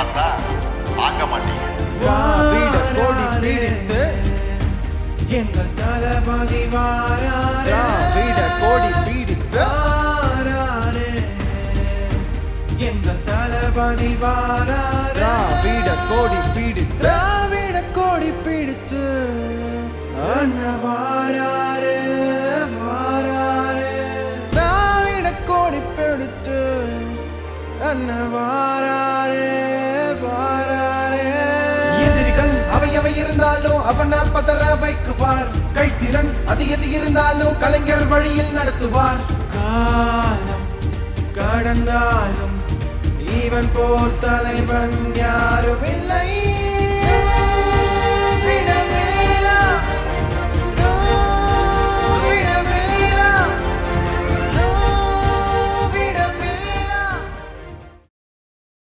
பார்த்தா வாங்க மாட்டீங்க. திராவிட கொடி பிடித்து எங்கள் தளபதி வாராரே. திராவிட கொடி பிடித்து வாராரே. எங்கள் தளபதி வாராரே. திராவிட கொடி பிடித்து. திராவிட கொடி பிடித்து அண்ணன் வாராரே வாராரே. திராவிட கொடி பிடித்து அண்ணன் இருந்தாலும் அவனை பதற வைக்குவார். கைத்திறன் அது எது இருந்தாலும் கலைஞர் வழியில் நடத்துவார். காலம் கடந்தாலும் இவன் போல் தலைவன் யாருமே